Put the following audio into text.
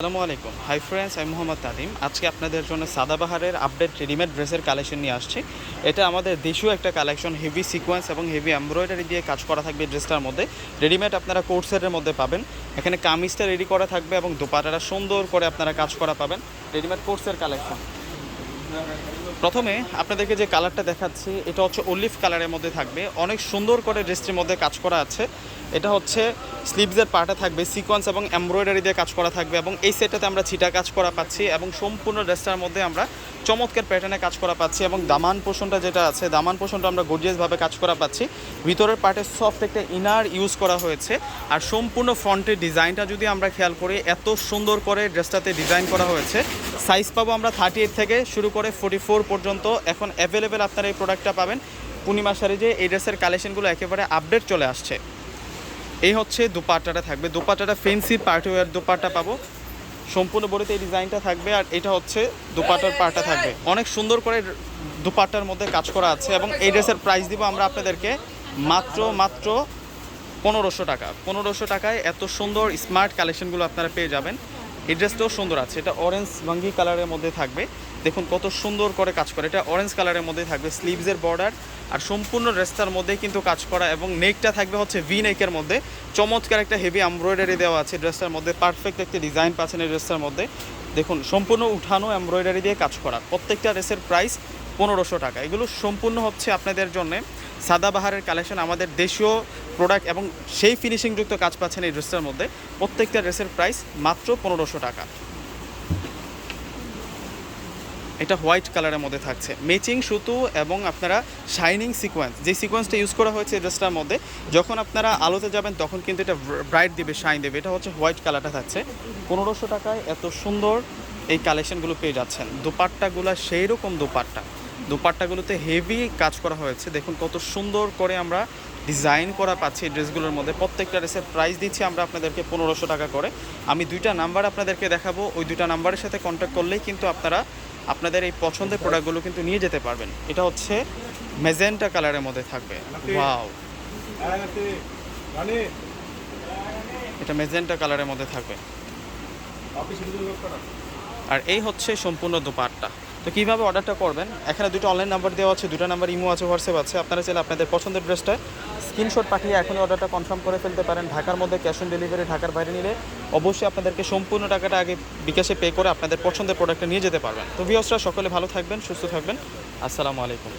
আসসালামু আলাইকুম। Hi friends আমি মোহাম্মদ তাদিম আজকে আপনাদের জন্য সাদাবাহারের আপডেট রেডিমেড ড্রেসের কালেকশন নিয়ে আসছি। এটা আমাদের দেশীয় একটা কালেকশন হেভি সিকোয়েন্স এবং হেভি এমব্রয়ডারি দিয়ে কাজ করা থাকবে ড্রেসটার মধ্যে। রেডিমেড আপনারা কোট সেটের মধ্যে পাবেন। এখানে কামিজটা রেডি করা থাকবে এবং দোপাটাটা সুন্দর করে আপনারা কাজ করা পাবেন। রেডিমেড কোর্সের কালেকশন প্রথমে আপনাদেরকে যে কালারটা দেখাচ্ছি, এটা হচ্ছে অলিভ কালারের মধ্যে থাকবে। অনেক সুন্দর করে ড্রেসটির মধ্যে কাজ করা আছে। এটা হচ্ছে স্লিভসের পার্টে থাকবে সিকোয়েন্স এবং এমব্রয়ডারি দিয়ে কাজ করা থাকবে এবং এই সেটটাতে আমরা ছিটা কাজ করা পাচ্ছি এবং সম্পূর্ণ ড্রেসটার মধ্যে আমরা চমৎকার প্যাটার্নে কাজ করা পাচ্ছি এবং দামান পোষণটা যেটা আছে, দামান পোষণটা আমরা গর্জিয়াসভাবে কাজ করা পাচ্ছি। ভিতরের পার্টে সফট একটা ইনার ইউজ করা হয়েছে। আর সম্পূর্ণ ফ্রন্টের ডিজাইনটা যদি আমরা খেয়াল করি, এত সুন্দর করে ড্রেসটাতে ডিজাইন করা হয়েছে। সাইজ পাবো আমরা থার্টি এইট থেকে শুরু করে ফোর্টি ফোর পর্যন্ত এখন অ্যাভেলেবেল আপনারা এই প্রোডাক্টটা পাবেন। পূর্ণিমা শাড়িজে এই ড্রেসের কালেকশনগুলো একেবারে আপডেট চলে আসছে। এই হচ্ছে দুপাট্টাটা থাকবে। দুপাট্টাটা ফেন্সি পার্টিওয়ার দুপাট্টা পাবো। সম্পূর্ণ বডিতে এই ডিজাইনটা থাকবে আর এটা হচ্ছে দুপাটার পার্টটা থাকবে। অনেক সুন্দর করে দুপাট্টার মধ্যে কাজ করা আছে এবং এই ড্রেসের প্রাইস দিব আমরা আপনাদেরকে মাত্র মাত্র পনেরোশো টাকা। পনেরোশো টাকায় এত সুন্দর স্মার্ট কালেকশনগুলো আপনারা পেয়ে যাবেন। এই ড্রেসটাও সুন্দর আছে। এটা অরেঞ্জ ভাঙ্গি কালারের মধ্যে থাকবে। দেখুন কত সুন্দর করে কাজ করে। এটা অরেঞ্জ কালারের মধ্যে থাকবে স্লিভসের বর্ডার আর সম্পূর্ণ ড্রেসটার মধ্যে কিন্তু কাজ করা এবং নেকটা থাকবে হচ্ছে ভি নেকের মধ্যে। চমৎকার একটা হেভি এমব্রয়ডারি দেওয়া আছে ড্রেসটার মধ্যে। পারফেক্ট একটা ডিজাইন পাচ্ছেন এই ড্রেসটার মধ্যে। দেখুন, সম্পূর্ণ উঠানো এমব্রয়ডারি দিয়ে কাজ করা। প্রত্যেকটা ড্রেসের প্রাইস পনেরোশো টাকা। এগুলো সম্পূর্ণ হচ্ছে আপনাদের জন্য। সাদাবাহারের কালেকশন আমাদের দেশীয় প্রোডাক্ট এবং সেই ফিনিশিংযুক্ত কাজ পাচ্ছেন এই ড্রেসটার মধ্যে। প্রত্যেকটা ড্রেসের প্রাইস মাত্র পনেরোশো টাকা। এটা হোয়াইট কালারের মধ্যে থাকছে। ম্যাচিং সুতো এবং আপনারা শাইনিং সিকোয়েন্স যে সিকোয়েন্সটা ইউজ করা হয়েছে ড্রেসটার মধ্যে, যখন আপনারা আলোতে যাবেন, তখন কিন্তু এটা ব্রাইট দিবে শাইন দেবে। এটা হচ্ছে হোয়াইট কালারটা থাকছে। পনেরোশো টাকায় এত সুন্দর এই কালেকশনগুলো পেয়ে যাচ্ছেন। দুপাট্টাগুলো সেই রকম দুপাট্টা। দুপাট্টাগুলোতে হেভি কাজ করা হয়েছে। দেখুন কত সুন্দর করে আমরা ডিজাইন করা পাচ্ছি ড্রেসগুলোর মধ্যে। প্রত্যেকটা ড্রেসের প্রাইস দিচ্ছি আমরা আপনাদেরকে পনেরোশো টাকা করে। আমি দুইটা নাম্বার আপনাদেরকে দেখাবো। ওই দুইটা নাম্বারের সাথে কন্ট্যাক্ট করলেই কিন্তু আপনারা আপনাদের এই পছন্দের প্রোডাক্টগুলো কিন্তু নিয়ে যেতে পারবেন। এটা হচ্ছে মেজেন্টা কালারের মধ্যে থাকবে। ওয়াও এটা মেজেন্টা কালারের মধ্যে থাকবে। আর এই হচ্ছে সম্পূর্ণ দোপাট্টা। তো কীভাবে অর্ডারটা করবেন? এখানে দুটো অনলাইন নাম্বার দেওয়া আছে, দুটো নাম্বার ইমো আছে হোয়াটসঅ্যাপ আছে। আপনারা চাইলে আপনাদের পছন্দের ড্রেসটা স্ক্রিনশট পাঠিয়ে এখনই অর্ডারটা কনফার্ম করে ফেলতে পারেন। ঢাকার মধ্যে ক্যাশ অন ডেলিভারি ঢাকার বাইরে নিলে অবশ্যই আপনাদেরকে সম্পূর্ণ টাকাটা আগে বিকাশে পে করে আপনাদের পছন্দের প্রোডাক্টটা নিয়ে যেতে পারবেন। তো ভিওসরা সকলে ভালো থাকবেন, সুস্থ থাকবেন। আসসালামু আলাইকুম।